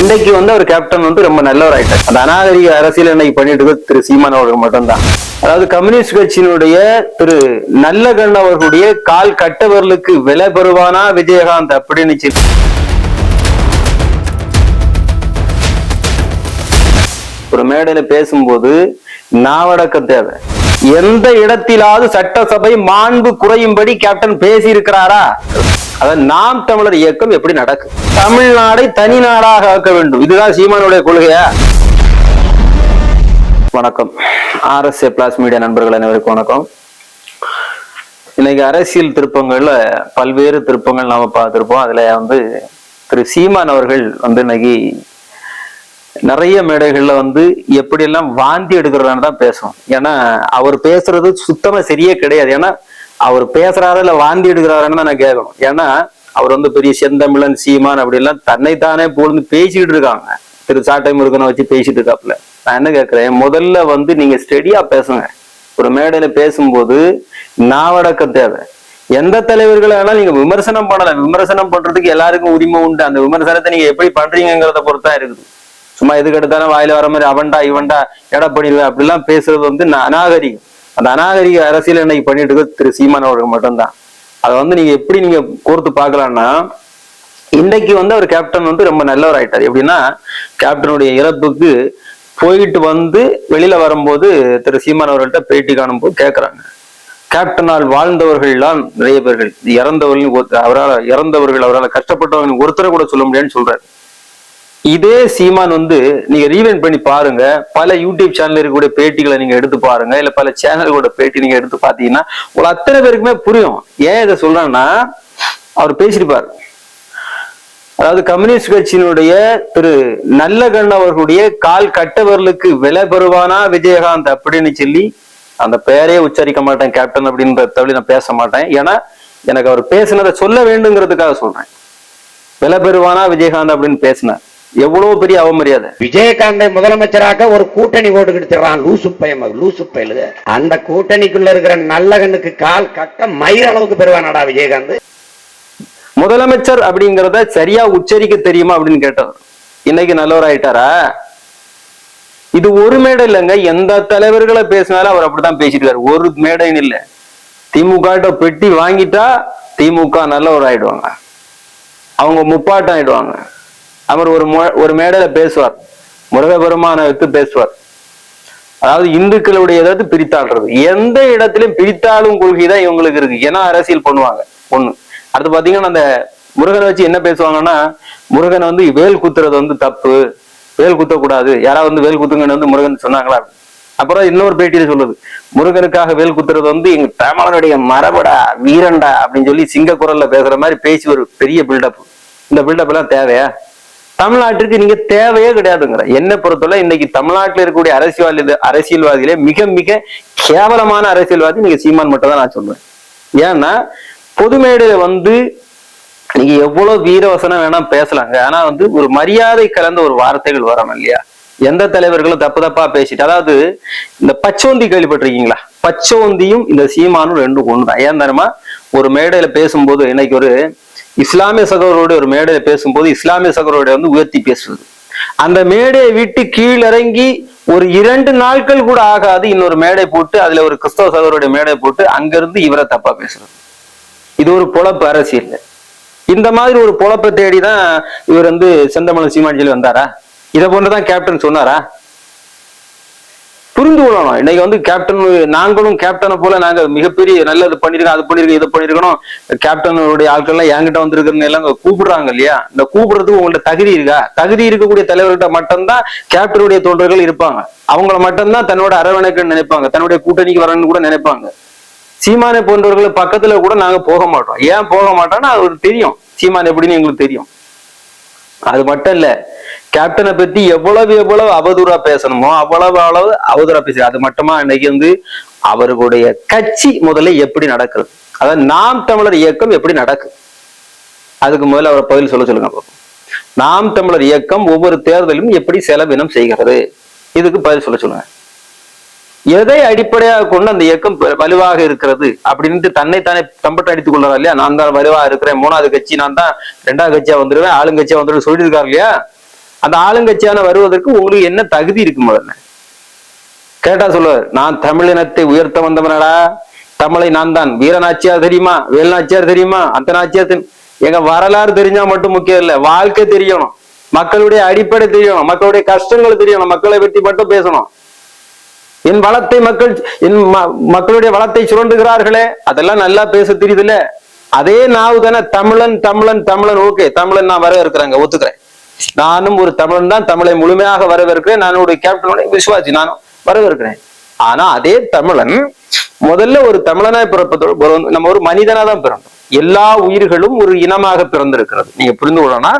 இன்னைக்கு வந்து அவர் கேப்டன் வந்து ரொம்ப நல்லவர் ஆயிட்டார். அந்த அநாகரிக அரசியல் இன்னைக்கு பண்ணிட்டு இருக்கிறது திரு சீமான் அவர்கள் மட்டும்தான். அதாவது கம்யூனிஸ்ட் கட்சியினுடைய திரு நல்லகண்ண அவர்களுடைய கால் கட்டவர்களுக்கு விலை பெறுவானா விஜயகாந்த் அப்படின்னு ஒரு மேடையில பேசும்போது நாவடக்க தேவை. எந்த இடத்திலாவது சட்டசபை மாண்பு குறையும்படி கேப்டன் பேசி இருக்கிறாரா அதாவது நாம் தமிழர் இயக்கம் எப்படி நடக்கும் தமிழ்நாடை தனி நாடாக ஆக்க வேண்டும். இதுதான் சீமானுடைய கொள்கையா? வணக்கம். ஆர்எஸ்ஏ பிளாஸ் மீடியா நண்பர்கள் அனைவருக்கும் வணக்கம். இன்னைக்கு அரசியல் திருப்பங்கள்ல பல்வேறு திருப்பங்கள் நாம பார்த்திருப்போம். அதுல வந்து திரு சீமான் அவர்கள் வந்து இன்னைக்கு நிறைய மேடைகள்ல வந்து எப்படியெல்லாம் வாந்தி எடுக்கிறதான்னு தான் பேசுவோம். ஏன்னா அவர் பேசுறது சுத்தமா சரியே கிடையாது. ஏன்னா அவர் பேசுறாரா இல்ல வாந்தி எடுக்கிறாருன்னு தான் நான் கேட்கணும். ஏன்னா அவர் வந்து பெரிய செந்தமிழன் சீமான் அப்படிலாம் தன்னைத்தானே பொழுது பேசிக்கிட்டு இருக்காங்க. திரு சாட்டை முருகனை வச்சு பேசிட்டு இருக்காப்புல. நான் என்ன கேட்கிறேன்? முதல்ல வந்து நீங்க ஸ்டெடியா பேசுங்க. ஒரு மேடையில பேசும்போது நாவடக்கம் தேவை. எந்த தலைவர்களை வேணாலும் நீங்க விமர்சனம் பண்ணலாம். விமர்சனம் பண்றதுக்கு எல்லாருக்கும் உரிமை உண்டு. அந்த விமர்சனத்தை நீங்க எப்படி பண்றீங்கிறத பொறுத்தா இருக்குது. சும்மா எதுக்கு எடுத்தாலும் வாயில வர மாதிரி அவன்டா இவன்டா எடப்படிடுவேன் அப்படிலாம் பேசுறது வந்து அநாகரிகம். அந்த அநாகரிக அரசியல் இன்னைக்கு பண்ணிட்டு இருக்கிறது திரு சீமான் அவர்கள் மட்டும்தான். அதை வந்து நீங்க எப்படி நீங்க கோர்த்து பார்க்கலாம்னா இன்னைக்கு வந்து அவர் கேப்டன் வந்து ரொம்ப நல்லவர் ஆயிட்டார் எப்படின்னா கேப்டனுடைய இறப்புக்கு போயிட்டு வந்து வெளியில வரும்போது திரு சீமான் அவர்கள்ட்ட பேட்டி காணும்போது கேட்கறாங்க கேப்டனால் வாழ்ந்தவர்கள்லாம் நிறைய பேர்கள். இறந்தவர்கள் அவரால் இறந்தவர்கள் அவரால் கஷ்டப்பட்டவங்க ஒருத்தரை கூட சொல்ல முடியாதுன்னு சொல்றாரு. இதே சீமான் வந்து நீங்க ரீவைண்ட் பண்ணி பாருங்க. பல யூடியூப் சேனல் இருக்கக்கூடிய பேட்டிகளை நீங்க எடுத்து பாருங்க. இல்ல பல சேனல்களோட பேட்டி நீங்க எடுத்து பாத்தீங்கன்னா உங்களை அத்தனை பேருக்குமே புரியும். ஏன் இதை சொல்றேன்னா அவர் பேசியிருப்பார். அதாவது கம்யூனிஸ்ட் கட்சியினுடைய திரு நல்லகண்ண அவர்களுடைய கால் கட்டவர்களுக்கு விலை பெறுவானா விஜயகாந்த்? அப்படின்னு சொல்லி அந்த பெயரே உச்சரிக்க மாட்டேன் கேப்டன் அப்படின்ற தவிர நான் பேச மாட்டேன். ஏன்னா எனக்கு அவர் பேசினதை சொல்ல வேண்டுங்கிறதுக்காக சொல்றேன். விலை பெறுவானா விஜயகாந்த்? அப்படின்னு பேசினார். எவ்வளவு பெரிய அவமரியாதை? விஜயகாந்தை முதலமைச்சராக ஒரு கூட்டணி ஓட்டு கிடைச்சிடறான் லூசு பையன் லூசு பயலுக அந்த கூட்டணிக்குள்ள இருக்கிற நல்லகண்ணுக்கு கால் கட்ட மயிர் அளவுக்கு பெறுவானடா விஜயகாந்த். முதலமைச்சர் அப்படிங்கறத சரியா உச்சரிக்க தெரியுமா அப்படின்னு கேட்டவர் இன்னைக்கு நல்லவர் ஆயிட்டாரா? இது ஒரு மேடை இல்லைங்க. எந்த தலைவர்களை பேசினாலும் அவர் அப்படித்தான் பேசிட்டு ஒரு மேடைன்னு இல்ல. திமுக பெட்டி வாங்கிட்டா திமுக நல்லவர் ஆயிடுவாங்க. அவங்க முப்பாட்டம் ஆயிடுவாங்க. அவர் ஒரு ஒரு மேடையில பேசுவார். முருகபெருமான வைத்து பேசுவார். அதாவது இந்துக்களுடைய ஏதாவது பிரித்தாள்றது. எந்த இடத்திலும் பிரித்தாளும் கொள்கை தான் இவங்களுக்கு இருக்கு. ஏன்னா அரசியல் பண்ணுவாங்க. ஒண்ணு. அடுத்து பாத்தீங்கன்னா அந்த முருகனை வச்சு என்ன பேசுவாங்கன்னா முருகனை வந்து வேல் குத்துறது வந்து தப்பு. வேல் குத்தக்கூடாது. யாராவது வந்து வேல் குத்துங்கன்னு வந்து முருகன் சொன்னாங்களா? அப்புறம் இன்னொரு பேட்டியில சொல்லுது. முருகனுக்காக வேல் குத்துறது வந்து எங்க தமிழனுடைய மரபடா வீரண்டா அப்படின்னு சொல்லி சிங்க குரல்ல பேசுற மாதிரி பேசி ஒரு பெரிய பில்டப் இந்த பில்டப் எல்லாம் தேவையா? தமிழ்நாட்டிற்கு நீங்க தேவையே கிடையாதுங்கிற. என்னை பொறுத்தவரை இன்னைக்கு தமிழ்நாட்டில் இருக்கக்கூடிய அரசியல்வாதி அரசியல்வாதிகளே மிக மிக கேவலமான அரசியல்வாதி நீங்க சீமான் மட்டும் தான் நான் சொல்லுவேன் ஏன்னா பொது மேடையில வந்து நீங்க எவ்வளவு வீரவசனம் வேணா பேசலாங்க. ஆனா வந்து ஒரு மரியாதை கலந்த ஒரு வார்த்தைகள் வரணும் இல்லையா? எந்த தலைவர்களும் தப்பு தப்பா பேசிட்டு அதாவது இந்த பச்சோந்தி கேள்விப்பட்டிருக்கீங்களா? பச்சோந்தியும் இந்த சீமானும் ரெண்டும் ஒண்ணுதான். ஏன் தெரியுமா? ஒரு மேடையில பேசும்போது இன்னைக்கு ஒரு இஸ்லாமிய சகோதரோட ஒரு மேடையில பேசும்போது இஸ்லாமிய சகோதரோட வந்து உயர்த்தி பேசுவது அந்த மேடையை விட்டு கீழிறங்கி ஒரு இரண்டு நாட்கள் கூட ஆகாது இன்னொரு மேடை போட்டு அதுல ஒரு கிறிஸ்தவ சகோதரோட மேடை போட்டு அங்கிருந்து இவரை தப்பா பேசுறது. இது ஒரு பொழப்பு அரசியல். இந்த மாதிரி ஒரு பொழப்பை தேடி தான் இவர் வந்து செந்தமலை சீமான் வந்தாரா? இதை போன்றுதான் கேப்டன் சொன்னாரா? புரிந்து கொள்ளணும். இன்னைக்கு வந்து கேப்டன் நாங்களும் கேப்டனை போல நாங்க மிகப்பெரிய நல்லது பண்ணிருக்கோம் அது பண்ணிருக்கோம் இது பண்ணிருக்கணும். கேப்டனுடைய ஆட்கள் எல்லாம் என்கிட்ட வந்திருக்கிறவங்க எல்லாம் கூப்பிடுறாங்க இல்லையா? இந்த கூப்பிடுறதுக்கு உங்கள்ட்ட தகுதி இருக்கா? தகுதி இருக்கக்கூடிய தலைவர்கிட்ட மட்டும்தான் கேப்டனுடைய தொண்டர்கள் இருப்பாங்க. அவங்கள மட்டும்தான் தன்னோட அரவணைக்குன்னு நினைப்பாங்க. தன்னுடைய கூட்டணிக்கு வரணும்னு கூட நினைப்பாங்க. சீமானை போன்றவர்கள் பக்கத்துல கூட நாங்க போக மாட்டோம். ஏன் போக மாட்டோம்னா அவருக்கு தெரியும். சீமான் எப்படின்னு எங்களுக்கு தெரியும். அது மட்டும் இல்லை கேப்டனை பத்தி எவ்வளவு எவ்வளவு அவதூறா பேசணுமோ அவ்வளவு அளவு அவதூறா பேச அது மட்டுமா இன்னைக்கு வந்து அவர்களுடைய கட்சி முதல்ல எப்படி நடக்குது? அதாவது நாம் தமிழர் இயக்கம் எப்படி நடக்குது? அதுக்கு முதல்ல அவரை பதில் சொல்ல சொல்லுங்க நாம் தமிழர் இயக்கம் ஒவ்வொரு தேர்தலும் எப்படி செலவினம் செய்கிறது? இதுக்கு பதில் சொல்ல சொல்லுங்க. எதை அடிப்படையாக கொண்டு அந்த இயக்கம் வலுவாக இருக்கிறது? அப்படின்ட்டு தன்னை தானே தம்பட்ட அடித்துக் கொள்றாரு இல்லையா? நான் தான் வலுவாக இருக்கிறேன். மூணாவது கட்சி நான் தான் ரெண்டாவது கட்சியா வந்துருவேன். ஆளுங்கட்சியா வந்துருவேன் சொல்லியிருக்காரு இல்லையா? அந்த ஆளுங்கட்சியான வருவதற்கு உங்களுக்கு என்ன தகுதி இருக்கு முதல்ல? கேட்டா சொல்லுவார் நான் தமிழினத்தை உயர்த்த வந்தவனடா. தமிழை நான் தான். வீரநாச்சியார் தெரியுமா? வேலுநாச்சியார் தெரியுமா? அந்த நாச்சியார் தெரியும். எங்க வரலாறு தெரிஞ்சா மட்டும் முக்கியம் இல்ல. வாழ்க்கை தெரியணும். மக்களுடைய அடிப்படை தெரியணும். மக்களுடைய கஷ்டங்கள் தெரியணும். மக்களை பற்றி மட்டும் பேசணும். என் வளத்தை மக்கள் என் ம- மக்களுடைய வளத்தை சுரண்டுகிறார்களே. அதெல்லாம் நல்லா பேச தெரியுதுல்ல. அதே நாவு தானே தமிழன் தமிழன் தமிழன். ஓகே தமிழன் நான் வரவேற்கிறேங்க ஒத்துக்கிறேன். நானும் ஒரு தமிழன் தான் தமிழை முழுமையாக வரவேற்கிறேன். நான் ஒரு கேப்டனோட விசுவாசி நானும் வரவேற்கிறேன். ஆனா அதே தமிழன் முதல்ல ஒரு தமிழனாய் பிறப்பதோடு நம்ம ஒரு மனிதனா தான் பிறந்தோம். எல்லா உயிர்களும் ஒரு இனமாக பிறந்திருக்கிறது. நீங்க புரிந்து கொள்ளனா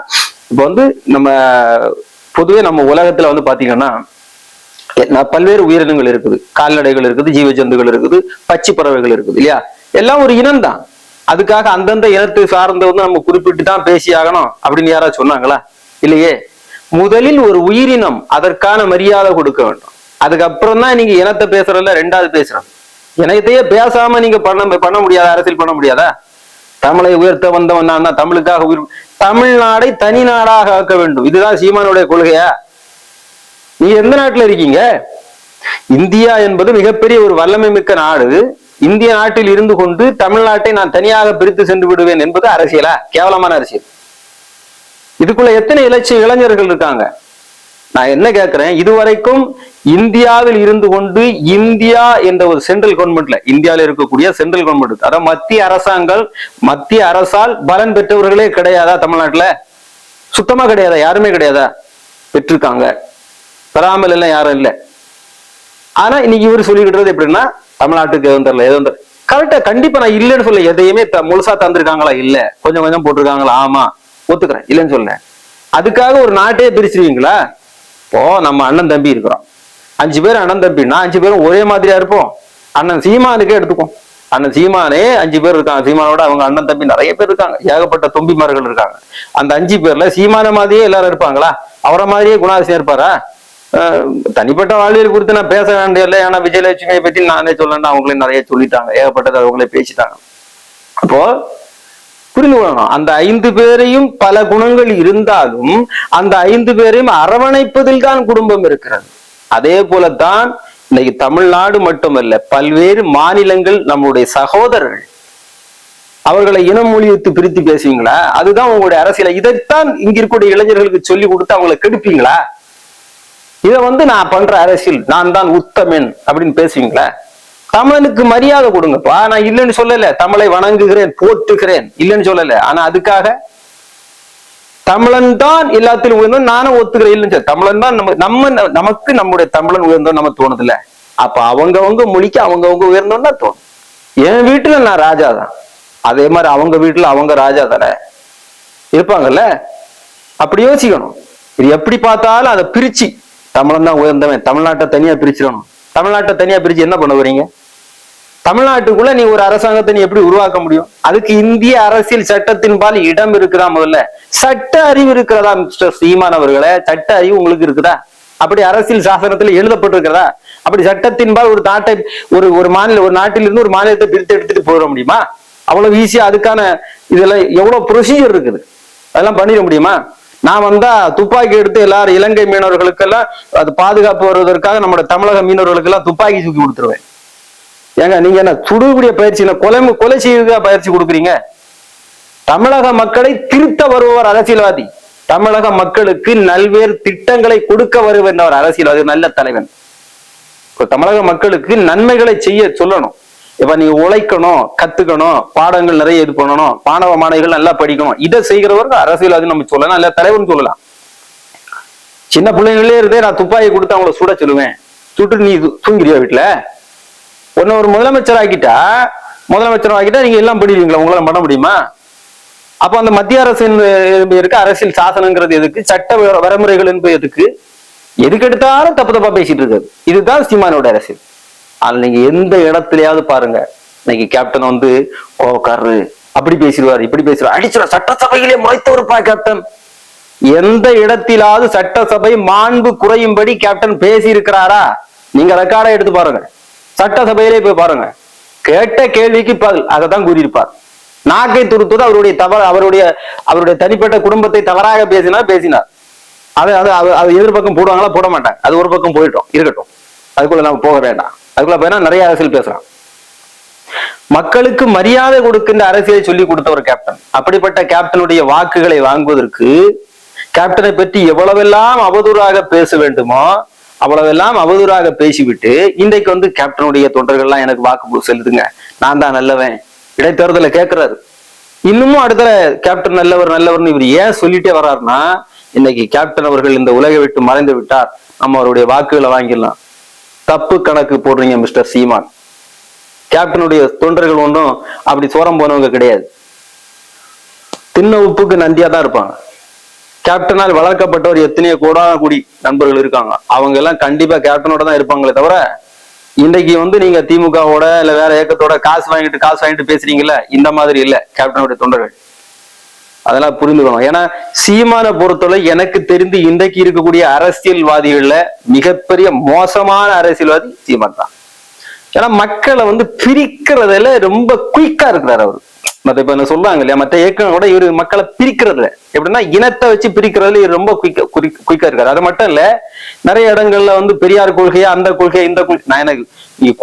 இப்ப வந்து நம்ம பொதுவே நம்ம உலகத்துல வந்து பாத்தீங்கன்னா பல்வேறு உயிரினங்கள் இருக்குது. கால்நடைகள் இருக்குது ஜீவ ஜந்துகள் இருக்குது பச்சை பறவைகள் இருக்குது இல்லையா? எல்லாம் ஒரு இனம் தான். அதுக்காக அந்தந்த இனத்தை சார்ந்த வந்து நம்ம குறிப்பிட்டு தான் பேசி ஆகணும் அப்படின்னு யாராவது சொன்னாங்களா? இல்லையே? முதலில் ஒரு உயிரினம் அதற்கான மரியாதை கொடுக்க வேண்டும். அதுக்கப்புறம் தான் நீங்க இனத்தை பேசுறதுல ரெண்டாவது பேசுறோம். இனத்தையே பேசாம நீங்க பண்ண பண்ண முடியாத? அரசியல் பண்ண முடியாதா? தமிழை உயர்த்த வந்தவன் நான் தான். தமிழுக்காக உயிர் தமிழ்நாடை தனி நாடாக ஆக்க வேண்டும். இதுதான் சீமானுடைய கொள்கையா? நீ எந்த நாட்டுல இருக்கீங்க? இந்தியா என்பது மிகப்பெரிய ஒரு வல்லமை மிக்க நாடு. இந்திய நாட்டில் இருந்து கொண்டு தமிழ்நாட்டை நான் தனியாக பிரித்து சென்று விடுவேன் என்பது அரசியலா? கேவலமான அரசியல். இதுக்குள்ள எத்தனை இலட்சிய இளைஞர்கள் இருக்காங்க? நான் என்ன கேட்கிறேன் இதுவரைக்கும் இந்தியாவில் இருந்து கொண்டு இந்தியா என்ற ஒரு சென்ட்ரல் கவர்மெண்ட்ல இந்தியாவில் இருக்கக்கூடிய சென்ட்ரல் கவர்மெண்ட் அதாவது மத்திய அரசாங்கம் மத்திய அரசால் பலன் பெற்றவர்களே கிடையாதா தமிழ்நாட்டுல? சுத்தமா கிடையாதா? யாருமே கிடையாதா? பெற்றிருக்காங்க. பெறாமல் எல்லாம் யாரும் இல்லை. ஆனா இன்னைக்கு இவர் சொல்லிக்கிட்டு எப்படின்னா தமிழ்நாட்டுக்கு எதுவும் தரல எதுவும் தரல கரெக்டா கண்டிப்பா நான் இல்லைன்னு சொல்ல எதையுமே முழுசா தந்திருக்காங்களா? இல்ல. கொஞ்சம் கொஞ்சம் போட்டிருக்காங்களா? ஆமா. ஒத்துக்கிறேன். இல்லைன்னு சொல்ல அதுக்காக ஒரு நாட்டையே பிரிச்சிருவீங்களா? இப்போ நம்ம அண்ணன் தம்பி இருக்கிறோம். அஞ்சு பேர் அண்ணன் தம்பின்னா அஞ்சு பேரும் ஒரே மாதிரியா இருப்போம். அண்ணன் சீமானுக்கே எடுத்துக்கும் அண்ணன் சீமானே அஞ்சு பேர் இருக்காங்க. சீமானோட அவங்க அண்ணன் தம்பி நிறைய பேர் இருக்காங்க. ஏகப்பட்ட தொம்பிமார்கள் இருக்காங்க. அந்த அஞ்சு பேர்ல சீமான மாதிரியே எல்லாரும் இருப்பாங்களா? அவரை மாதிரியே குணாதிசயம் இருப்பாரா? அஹ் தனிப்பட்ட வாழ்வியல் குறித்து நான் பேச வேண்டிய இல்லை. ஏன்னா விஜயலட்சுமியை பத்தி நானே சொல்லணும் அவங்களே நிறைய சொல்லிட்டாங்க. ஏகப்பட்டது அவங்களே பேசிட்டாங்க. அப்போ புரிந்து கொள்ளணும். அந்த ஐந்து பேரையும் பல குணங்கள் இருந்தாலும் அந்த ஐந்து பேரையும் அரவணைப்பதில் தான் குடும்பம் இருக்கிறது. அதே போலத்தான் இன்னைக்கு தமிழ்நாடு மட்டுமல்ல பல்வேறு மாநிலங்கள் நம்முடைய சகோதரர்கள். அவர்களை இனம் மொழியத்து பிரித்து பேசுவீங்களா? அதுதான் உங்களுடைய அரசியல. இதைத்தான் இங்க இருக்கக்கூடிய இளைஞர்களுக்கு சொல்லி கொடுத்து அவங்களை கெடுப்பீங்களா? இதை வந்து நான் பண்ற அரசியல். நான் தான் உத்தமன் அப்படின்னு பேசுவீங்களா? தமிழனுக்கு மரியாதை கொடுங்கப்பா. நான் இல்லைன்னு சொல்லல. தமிழை வணங்குகிறேன் போற்றுகிறேன். இல்லைன்னு சொல்லல. ஆனா அதுக்காக தமிழன் தான் எல்லாத்திலும் உயர்ந்தோம் நானும் ஒத்துக்கிறேன். இல்லைன்னு சொல்ல தமிழன் தான் நம்ம நம்ம நமக்கு நம்முடைய தமிழன் உயர்ந்தோம் நம்ம தோணுதுல அப்ப அவங்கவங்க மொழிக்கு அவங்கவங்க உயர்ந்தோம்னா தோணும். என் வீட்டுல நான் ராஜா தான். அதே மாதிரி அவங்க வீட்டுல அவங்க ராஜா தானே. இருப்பாங்கல்ல? அப்படி யோசிக்கணும். இது எப்படி பார்த்தாலும் அதை பிரிச்சு தமிழன் தான் உயர்ந்தவன். தமிழ்நாட்டை தனியா பிரிச்சிடணும். தமிழ்நாட்டை தனியா பிரிச்சு என்ன பண்ண போறீங்க? தமிழ்நாட்டுக்குள்ள நீ ஒரு அரசாங்கத்தை நீ எப்படி உருவாக்க முடியும்? அதுக்கு இந்திய அரசியல் சட்டத்தின்பால் இடம் இருக்குதா முதல்ல? சட்ட அறிவு இருக்கிறதா மிஸ்டர் சீமான் அவர்களே? சட்ட அறிவு உங்களுக்கு இருக்குதா? அப்படி அரசியல் சாசனத்துல எழுதப்பட்டிருக்கிறதா? அப்படி சட்டத்தின்பால் ஒரு நாட்டை ஒரு ஒரு மாநில ஒரு நாட்டிலிருந்து ஒரு மாநிலத்தை பிரித்து எடுத்துட்டு போயிட முடியுமா? அவ்வளவு ஈஸியா அதுக்கான இதுல எவ்வளவு ப்ரொசீஜர் இருக்குது? அதெல்லாம் பண்ணிட முடியுமா? நான் வந்தா துப்பாக்கி எடுத்து எல்லாரும் இலங்கை மீனவர்களுக்கெல்லாம் அது பாதுகாப்பு வருவதற்காக நம்மளோட தமிழக மீனவர்களுக்கெல்லாம் துப்பாக்கி தூக்கி கொடுத்துருவேன். ஏங்க நீங்க என்ன சுடுகுடிய பயிற்சி கொலை கொலை செய்ய பயிற்சி கொடுக்குறீங்க? தமிழக மக்களை திருத்த வருபவர் அரசியல்வாதி. தமிழக மக்களுக்கு நல்வேறு திட்டங்களை கொடுக்க வருகின்றவர் அரசியல்வாதி நல்ல தலைவன். தமிழக மக்களுக்கு நன்மைகளை செய்ய சொல்லணும். இப்ப நீ உழைக்கணும் கத்துக்கணும் பாடங்கள் நிறைய இது பண்ணணும் மாணவ மாணவிகள் நல்லா படிக்கணும். இதை செய்கிறவர்கள் அரசியல்வாதி நம்ம சொல்லலாம் இல்ல தலைவர்னு சொல்லலாம். சின்ன பிள்ளைங்களே இருந்தே நான் துப்பாக்கி கொடுத்து அவங்கள சுட சொல்லுவேன். சுட்டு நீ தூங்கிறியா வீட்டுல? ஒன்று ஒரு முதலமைச்சர் ஆக்கிட்டா முதலமைச்சர் ஆக்கிட்டா நீங்க எல்லாம் பிடிவீங்களா? உங்களால பண்ண முடியுமா? அப்ப அந்த மத்திய அரசின் அஹ், இருக்க அரசியல் சாசனங்கிறது எதுக்கு? சட்ட வரைமுறைகள் என்பது எதுக்கு? எதுக்கு எடுத்தாலும் தப்பு தப்பா பேசிட்டு இருக்காது இதுதான் சீமானோட அரசியல். அதில் நீங்க எந்த இடத்துலயாவது பாருங்க. இன்னைக்கு கேப்டன் வந்து கோவக்காரரு அப்படி பேசிடுவாரு இப்படி பேசுவார் அடிச்சுட சட்டசபையிலே முளைத்தவருப்பா கேப்டன் எந்த இடத்திலாவது சட்டசபை மாண்பு குறையும்படி கேப்டன் பேசி இருக்கிறாரா நீங்க ரெக்கார்டா எடுத்து பாருங்க. சட்டசபையிலே போய் பாருங்க. கேட்ட கேள்விக்கு பதில். அதை தான் கூறியிருப்பார். நாக்கை துருத்துவது அவருடைய தவறு அவருடைய அவருடைய தனிப்பட்ட குடும்பத்தை தவறாக பேசினார் பேசினார். அதை அது- அது எதிர்பக்கம் போடுவாங்களா? போட மாட்டாங்க. அது ஒரு பக்கம் போயிட்டோம். இருக்கட்டும். அதுக்குள்ள நம்ம போக வேண்டாம். அதுக்குள்ள போயினா நிறைய அரசியல் பேசலாம் மக்களுக்கு மரியாதை கொடுக்கின்ற அரசியலை சொல்லி கொடுத்த ஒரு கேப்டன் அப்படிப்பட்ட கேப்டனுடைய வாக்குகளை வாங்குவதற்கு கேப்டனை பற்றி எவ்வளவெல்லாம் அவதூறாக பேச வேண்டுமோ அவ்வளவெல்லாம் அவதூறாக பேசிவிட்டு இன்றைக்கு வந்து கேப்டனுடைய தொண்டர்கள்லாம் எனக்கு வாக்கு செலுத்துங்க. நான் தான் நல்லவன். இடைத்தேர்தலை கேட்கிறாரு. இன்னமும் அடுத்த கேப்டன் நல்லவர் நல்லவர்னு இவர் ஏன் சொல்லிட்டே வர்றாருன்னா இன்னைக்கு கேப்டன் அவர்கள் இந்த உலகை விட்டு மறைந்து விட்டார். நம்ம அவருடைய வாக்குகளை வாங்கிடலாம். தப்பு கணக்கு போடுறீங்க மிஸ்டர் சீமான். கேப்டனுடைய தொண்டர்கள் ஒன்றும் அப்படி சோரம் போனவங்க கிடையாது. தின்ன உப்புக்கு நந்தியா தான் இருப்பாங்க. கேப்டனால் வளர்க்கப்பட்டவர் எத்தனையோ கூட கூடி நண்பர்கள் இருக்காங்க. அவங்க எல்லாம் கண்டிப்பா கேப்டனோட தான் இருப்பாங்களே தவிர இன்றைக்கு வந்து நீங்க திமுகவோட இல்ல வேற இயக்கத்தோட காசு வாங்கிட்டு காசு வாங்கிட்டு பேசுறீங்கல்ல இந்த மாதிரி இல்ல கேப்டனுடைய தொண்டர்கள். அதெல்லாம் புரிந்துக்கணும். ஏன்னா சீமான பொறுத்தவரை எனக்கு தெரிந்து இன்றைக்கு இருக்கக்கூடிய அரசியல்வாதிகள்ல மிகப்பெரிய மோசமான அரசியல்வாதி சீமான் தான். ஏன்னா மக்களை வந்து பிரிக்கிறதுல ரொம்ப குயிக்கா இருக்கிறார் அவர். மத்த இப்ப என்ன சொல்றாங்க இல்லையா? மத்த இயக்கம் கூட மக்களை பிரிக்கிறதுல எப்படின்னா இனத்தை வச்சு பிரிக்கிறதுல இவர் ரொம்ப குயிக்கா குயிக்கா இருக்காரு. அது மட்டும் இல்ல நிறைய இடங்கள்ல வந்து பெரியார் கொள்கையா அந்த கொள்கை இந்த கொள்கை நான் எனக்கு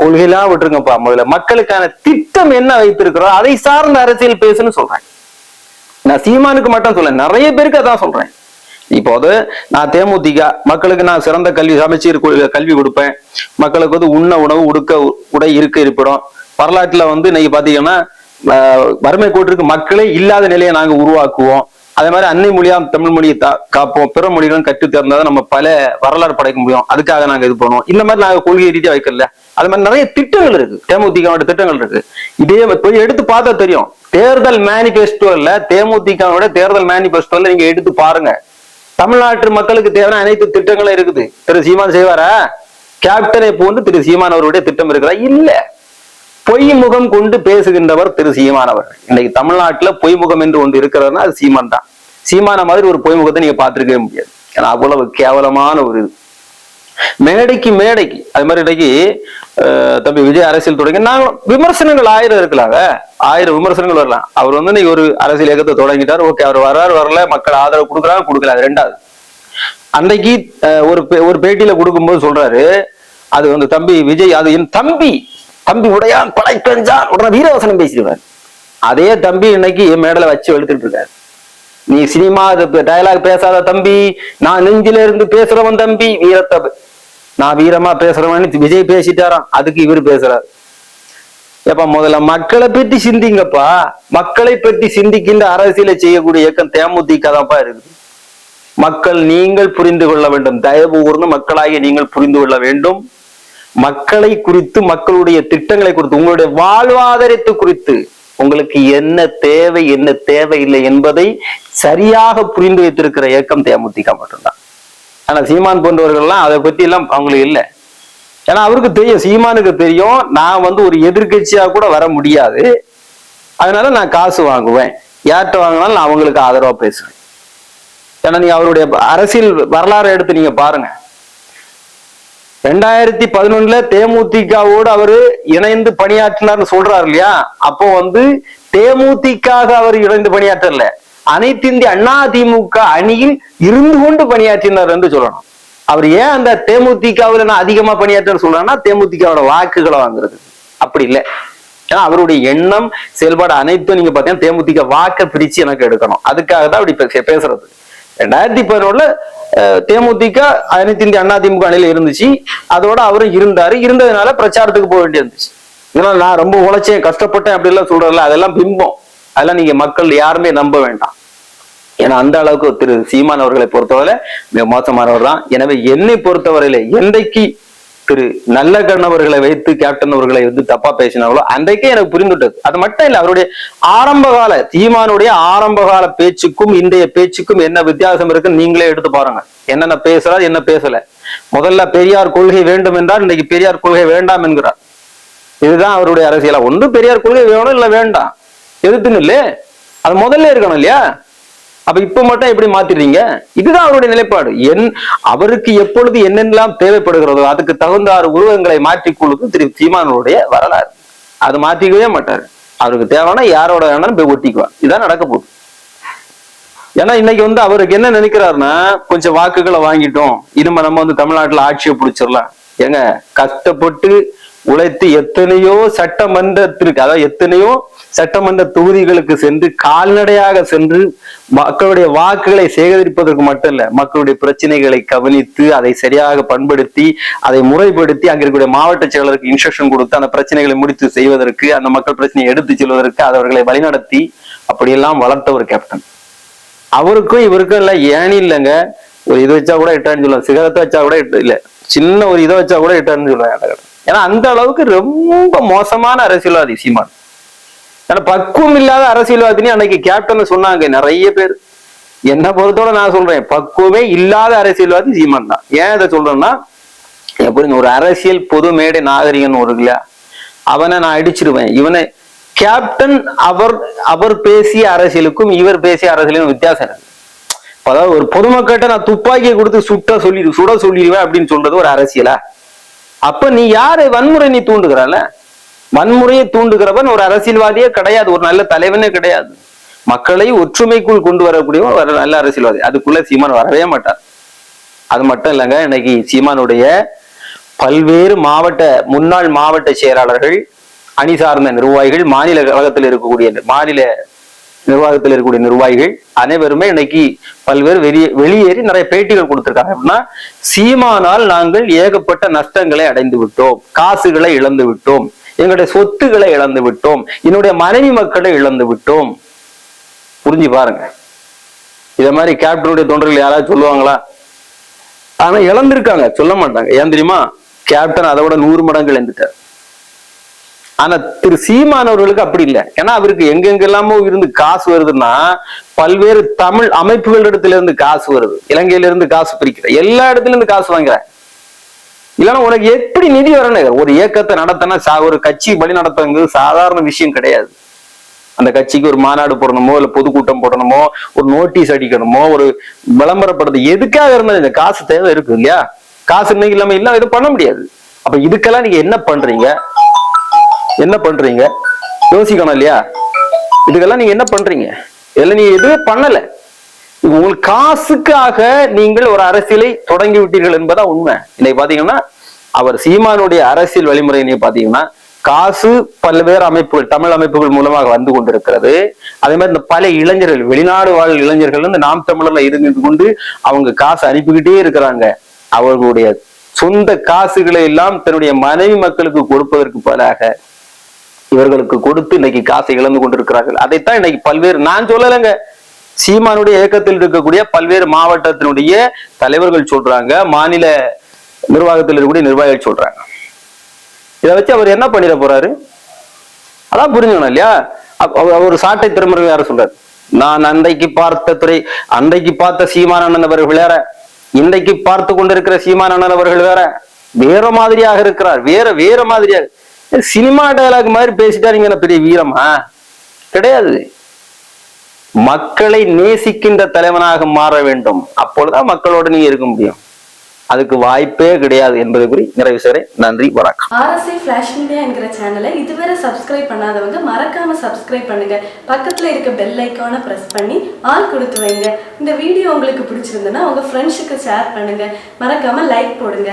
கொள்கையெல்லாம் விட்டுருங்கப்பா. முதல்ல மக்களுக்கான திட்டம் என்ன வைத்திருக்கிறோம் அதை சார்ந்த அரசியல் பேசுன்னு சொல்றேன் நான் சீமானுக்கு மட்டும் சொல்ல நிறைய பேருக்கு அதான் சொல்றேன். இப்போது நான் தேமுதிக மக்களுக்கு நான் சிறந்த கல்வி சமைச்சீர் கல்வி கொடுப்பேன். மக்களுக்கு வந்து உண்ண உணவு உடுக்க உடை இருக்க இருப்பிடும். வரலாற்றுல வந்து இன்னைக்கு பாத்தீங்கன்னா வறுமை கோட்டிற்கு மக்களே இல்லாத நிலையை நாங்க உருவாக்குவோம். அதே மாதிரி அன்னை மொழியா தமிழ் மொழியை தா- காப்போம். பிற மொழிகளும் கற்று தேர்ந்தாதான் நம்ம பல வரலாறு படைக்க முடியும். அதுக்காக நாங்க இது பண்ணுவோம். இந்த மாதிரி நாங்க கொள்கை ரீதியா வைக்கல. அது மாதிரி நிறைய திட்டங்கள் இருக்கு. தேமுதிகவோட திட்டங்கள் இருக்கு. இதே போய் எடுத்து பார்த்தா தெரியும். தேர்தல் மேனிபெஸ்டோல தேமுதிகவோட தேர்தல் மேனிபெஸ்டோல நீங்க எடுத்து பாருங்க. தமிழ்நாட்டு மக்களுக்கு தேவையான அனைத்து திட்டங்களும் இருக்குது. திரு சீமான் செய்வாரா? கேப்டனை போன்று திரு சீமான் அவருடைய திட்டம் இருக்கிறா இல்ல. பொய் முகம் கொண்டு பேசுகின்றவர் திரு சீமானவர். இன்னைக்கு தமிழ்நாட்டில் பொய் முகம் என்று ஒன்று இருக்கிறதுனா அது சீமான் தான். சீமான மாதிரி ஒரு பொய் முகத்தை நீங்க பார்த்துருக்கவே முடியாது. ஏன்னா அவ்வளவு கேவலமான ஒரு இது. மேடைக்கு மேடைக்கு அது மாதிரி இன்னைக்கு தம்பி விஜய் அரசியல் தொடங்கி நாங்கள் விமர்சனங்கள் ஆயிரம் இருக்கலாங்க. ஆயிரம் விமர்சனங்கள் வரலாம். அவர் வந்து இன்னைக்கு ஒரு அரசியல் இயக்கத்தை தொடங்கிட்டார். ஓகே அவர் வர்றாரு வரல மக்கள் ஆதரவு கொடுக்குறாங்க கொடுக்கல அது ரெண்டாவது. அன்னைக்கு ஒரு பே- ஒரு பேட்டியில கொடுக்கும்போது சொல்றாரு அது வந்து தம்பி விஜய் அது என் தம்பி தம்பி உடையான் படை பெஞ்சான் உடனே வீரவசனம் பேசிடுவார். அதே தம்பி இன்னைக்கு என் மேடல வச்சு எழுத்துட்டு இருக்காரு. நீ சினிமா டயலாக் பேசாத தம்பி நான் நெஞ்சில இருந்து பேசுறவன் தம்பி வீரத்தை நான் வீரமா பேசுறவன் விஜய் பேசிட்டாராம் அதுக்கு இவர் பேசுறாரு. ஏப்பா முதல்ல மக்களை பற்றி சிந்திங்கப்பா. மக்களை பற்றி சிந்திக்கின்ற அரசியலை செய்யக்கூடிய இயக்கம் தேமுதிக தான்ப்பா இருக்குது. மக்கள் நீங்கள் புரிந்து கொள்ள வேண்டும். தயவு கூர்ந்து மக்களாகிய நீங்கள் புரிந்து கொள்ள வேண்டும். மக்களை குறித்து மக்களுடைய திட்டங்களை குறித்து உங்களுடைய வாழ்வாதாரத்தை குறித்து உங்களுக்கு என்ன தேவை என்ன தேவையில்லை என்பதை சரியாக புரிந்து வைத்திருக்கிற இயக்கம் தேமுதிக மட்டும்தான். ஆனா சீமான் போன்றவர்கள்லாம் அதை பத்தி எல்லாம் அவங்களுக்கு இல்லை. ஏன்னா அவருக்கு தெரியும் சீமானுக்கு தெரியும் நான் வந்து ஒரு எதிர்கட்சியா கூட வர முடியாது. அதனால நான் காசு வாங்குவேன். யார்கிட்ட வாங்கினாலும் நான் அவங்களுக்கு ஆதரவா பேசுவேன். ஏன்னா நீங்க அவருடைய அரசியல் வரலாறு எடுத்து நீங்க பாருங்க. ரெண்டாயிரத்தி பதினொன்னுல தேமுதிகவோடு அவரு இணைந்து பணியாற்றினார்னு சொல்றாரு இல்லையா? அப்போ வந்து தேமுதிக அவர் இணைந்து பணியாற்றல. அனைத்து இந்திய அண்ணா திமுக அணியில் இருந்து கொண்டு பணியாற்றினார் என்று சொல்லணும். அவர் ஏன் அந்த தேமுதிகவுல நான் அதிகமா பணியாற்றன்னு சொல்றேன்னா தேமுதிகவோட வாக்குகளை வாங்குறது. அப்படி இல்லை. ஏன்னா அவருடைய எண்ணம் செயல்பாடு அனைத்தும் நீங்க பாத்தீங்கன்னா தேமுதிக வாக்கை பிரிச்சு எனக்கு எடுக்கணும். அதுக்காக தான் அப்படி பேசுறது. ரெண்டாயிரத்தி பதினோருல தேமுதிக அனைத்து இந்திய அண்ணா திமுக அணியில இருந்துச்சு. அதோட அவரும் இருந்தாரு. இருந்ததுனால பிரச்சாரத்துக்கு போக வேண்டி இருந்துச்சு. இதெல்லாம் நான் ரொம்ப உழைச்சேன் கஷ்டப்பட்டேன் அப்படி எல்லாம் சொல்றதுல அதெல்லாம் பிம்பம். அதெல்லாம் நீங்க மக்கள் யாருமே நம்ப வேண்டாம். ஏன்னா அந்த அளவுக்கு திரு சீமான் அவர்களை பொறுத்தவரை மிக மோசமானவர் தான். எனவே என்னை பொறுத்தவரையில என்றைக்கு திரு நல்ல கண்ணவர்களை வைத்து கேப்டன் அவர்களை வந்து தப்பா பேசினாங்களோ அன்றைக்கே எனக்கு புரிந்துட்டது அது மட்டும் இல்ல அவருடைய ஆரம்பகால தீமானுடைய ஆரம்பகால பேச்சுக்கும் இன்றைய பேச்சுக்கும் என்ன வித்தியாசம் இருக்குன்னு நீங்களே எடுத்து பாருங்க. என்னென்ன பேசுறார் என்ன பேசல. முதல்ல பெரியார் கொள்கை வேண்டும் என்றால் இன்னைக்கு பெரியார் கொள்கை வேண்டாம் என்கிறார். இதுதான் அவருடைய அரசியலா? ஒன்று பெரியார் கொள்கை வேணும் இல்ல வேண்டாம். எதுக்குன்னு இல்லையே அது முதல்ல இருக்கணும் இல்லையா? அப்ப இப்ப மட்டும் எப்படி மாத்திடுறீங்க? இதுதான் அவருடைய நிலைப்பாடு. என் அவருக்கு எப்பொழுது என்னென்னலாம் தேவைப்படுகிறதோ அதுக்கு தகுந்தாறு உருவங்களை மாற்றிக்கொள்வது திரு சீமானுடைய வரலாறு. அது மாத்திக்கவே மாட்டாரு. அவருக்கு தேவைன்னா யாரோட வேணாலும் போய் ஒட்டிக்குவார். இதான் நடக்க போகுது. ஏன்னா இன்னைக்கு வந்து அவருக்கு என்ன நினைக்கிறாருன்னா கொஞ்சம் வாக்குகளை வாங்கிட்டோம். இனிமே நம்ம வந்து தமிழ்நாட்டுல ஆட்சியை பிடிச்சிடலாம். ஏங்க கஷ்டப்பட்டு உழைத்து எத்தனையோ சட்டமன்றத்திற்கு அதாவது எத்தனையோ சட்டமன்ற தொகுதிகளுக்கு சென்று கால்நடையாக சென்று மக்களுடைய வாக்குகளை சேகரிப்பதற்கு மட்டும் இல்ல மக்களுடைய பிரச்சனைகளை கவனித்து அதை சரியாக பண்படுத்தி அதை முறைப்படுத்தி அங்க இருக்கக்கூடிய மாவட்ட செயலருக்கு இன்ஸ்ட்ரக்ஷன் கொடுத்து அந்த பிரச்சனைகளை முடித்து செய்வதற்கு அந்த மக்கள் பிரச்சனையை எடுத்து செல்வதற்கு அவர்களை வழிநடத்தி அப்படியெல்லாம் வளர்த்த ஒரு கேப்டன் அவருக்கும் இவருக்கும் இல்ல ஏனி இல்லைங்க? ஒரு இது வச்சா கூட எட்டான்னு சொல்லலாம் சிகரத்தை வச்சா கூட எட்டு இல்ல சின்ன ஒரு இதை வச்சா கூட எட்டான்னு சொல்லுவாங்க ஏன்னா அந்த அளவுக்கு ரொம்ப மோசமான அரசியல்வாதி சீமான். ஏன்னா பக்குவம் இல்லாத அரசியல்வாதினு அன்னைக்கு கேப்டன் சொன்னாங்க நிறைய பேர். என்ன பொறுத்தோட நான் சொல்றேன் பக்குவமே இல்லாத அரசியல்வாதி சீமான் தான். ஏன் இதை சொல்றேன்னா எப்படி ஒரு அரசியல் பொது மேடை நாகரிகன் ஒரு இல்லையா அவனை நான் அடிச்சிருவேன். இவனை கேப்டன் அவர் அவர் பேசிய அரசியலுக்கும் இவர் பேசிய அரசியலுக்கும் வித்தியாசம் இருக்கு. அதாவது ஒரு பொதுமக்கள்கிட்ட நான் துப்பாக்கியை கொடுத்து சுட்ட சொல்லி சுட சொல்லிடுவேன் அப்படின்னு சொல்றது ஒரு அரசியலா? அப்ப நீ யாரு வன்முறை நீ தூண்டுகிறால வன்முறையை தூண்டுகிறவன் ஒரு அரசியல்வாதியே கிடையாது ஒரு நல்ல தலைவனே கிடையாது. மக்களை ஒற்றுமைக்குள் கொண்டு வரக்கூடிய ஒரு நல்ல அரசியல்வாதி. அதுக்குள்ள சீமான் வரவே மாட்டார். அது மட்டும் இல்லைங்க இன்னைக்கு சீமானுடைய பல்வேறு மாவட்ட முன்னாள் மாவட்ட செயலாளர்கள் அணி சார்ந்த நிர்வாகிகள் மாநில கழகத்தில் இருக்கக்கூடிய மாநில நிர்வாகத்தில் இருக்கக்கூடிய நிர்வாகிகள் அனைவருமே இன்னைக்கு பல்வேறு வெளியே வெளியேறி நிறைய பேட்டிகள் கொடுத்திருக்காங்க. அப்படின்னா சீமானால் நாங்கள் ஏகப்பட்ட நஷ்டங்களை அடைந்து விட்டோம். காசுகளை இழந்து விட்டோம். எங்களுடைய சொத்துக்களை இழந்து விட்டோம். என்னுடைய மனைவி மக்களை இழந்து விட்டோம். புரிஞ்சு பாருங்க. இத மாதிரி கேப்டனுடைய தொண்டர்கள் யாராவது சொல்லுவாங்களா? ஆனா இழந்திருக்காங்க. சொல்ல மாட்டாங்க. ஏன் தெரியுமா? கேப்டன் அதை விட நூறு மடங்கு இழந்துட்டார். ஆனா திரு சீமானவர்களுக்கு அப்படி இல்லை. ஏன்னா அவருக்கு எங்கெங்கெல்லாமோ இருந்து காசு வருதுன்னா பல்வேறு தமிழ் அமைப்புகள் இடத்துல இருந்து காசு வருது. இலங்கையில இருந்து காசு பிரிக்கிற. எல்லா இடத்துல இருந்து காசு வாங்குற. இல்லைன்னா உனக்கு எப்படி நிதி வரணும்? ஒரு இயக்கத்தை நடத்தினா ஒரு கட்சி வழி நடத்துங்கிறது சாதாரண விஷயம் கிடையாது. அந்த கட்சிக்கு ஒரு மாநாடு போடணுமோ இல்ல பொதுக்கூட்டம் போடணுமோ ஒரு நோட்டீஸ் அடிக்கணுமோ ஒரு விளம்பரப்படுறது எதுக்காக இருந்தாலும் இந்த காசு தேவை இருக்கு இல்லையா? காசு இன்னைக்கு இல்லாம இல்லாம எதுவும் பண்ண முடியாது. அப்ப இதுக்கெல்லாம் நீங்க என்ன பண்றீங்க? என்ன பண்றீங்க? யோசிக்கணும் இல்லையா? இதுக்கெல்லாம் நீங்க என்ன பண்றீங்க? இதெல்லாம் நீங்க எதுவுமே பண்ணல. உங்களுக்கு காசுக்காக நீங்கள் ஒரு அரசியலை தொடங்கி விட்டீர்கள் என்பதா உண்மை. இன்னைக்கு பாத்தீங்கன்னா அவர் சீமானுடைய அரசியல் வழிமுறை நீங்க பாத்தீங்கன்னா காசு பல்வேறு அமைப்புகள் தமிழ் அமைப்புகள் மூலமாக வந்து கொண்டிருக்கிறது. அதே மாதிரி இந்த பல இளைஞர்கள் வெளிநாடு வாழ் இளைஞர்கள் இந்த நாம் தமிழர்ல இருந்து கொண்டு அவங்க காசு அனுப்பிக்கிட்டே இருக்கிறாங்க. அவர்களுடைய சொந்த காசுகளை எல்லாம் தன்னுடைய மனைவி மக்களுக்கு கொடுப்பதற்கு பதிலாக இவர்களுக்கு கொடுத்து இன்னைக்கு காசை இழந்து கொண்டிருக்கிறார்கள். அதைத்தான் இன்னைக்கு பல்வேறு நான் சொல்லலைங்க. சீமானுடைய இயக்கத்தில் இருக்கக்கூடிய பல்வேறு மாவட்டத்தினுடைய தலைவர்கள் சொல்றாங்க மாநில நிர்வாகத்தில் இருக்கக்கூடிய நிர்வாகிகள் சொல்றாங்க. இதை வச்சு அவர் என்ன பண்ணிட போறாரு? அதான் புரிஞ்சுக்கணும் இல்லையா? அப்ப அவர் சாட்டை திருமணம் யார சொல்றாரு? நான் அன்றைக்கு பார்த்த துறை அன்றைக்கு பார்த்த சீமானந்தன் அவர்கள் வேற. இன்றைக்கு பார்த்து கொண்டிருக்கிற சீமானந்தன் அவர்கள் வேற. வேற மாதிரியாக இருக்கிறார். வேற வேற மாதிரியாக. சினிமா டயலாக் மாதிரி பேசிட்டாருங்க பெரிய வீரமா? கிடையாது. மக்களை நேசிக்கின்ற தலைவனாக மாற வேண்டும். அப்பொழுதுதான் மக்களோட நீ இருக்க முடியும். அதுக்கு வாய்ப்பே கிடையாது என்பது குறி நிறைவு செய்கிறேன். நன்றி வணக்கம். ஆர்எஸ்ஐ ஃபிளாஷ் மீடியா என்கிற சேனலை இதுவரை சப்ஸ்கிரைப் பண்ணாதவங்க மறக்காம சப்ஸ்கிரைப் பண்ணுங்க. பக்கத்துல இருக்க பெல் ஐக்கானை பிரஸ் பண்ணி ஆல் கொடுத்து வைங்க. இந்த வீடியோ உங்களுக்கு பிடிச்சிருந்ததுன்னா உங்க ஃப்ரெண்ட்ஸுக்கு ஷேர் பண்ணுங்க. மறக்காம லைக் போடுங்க.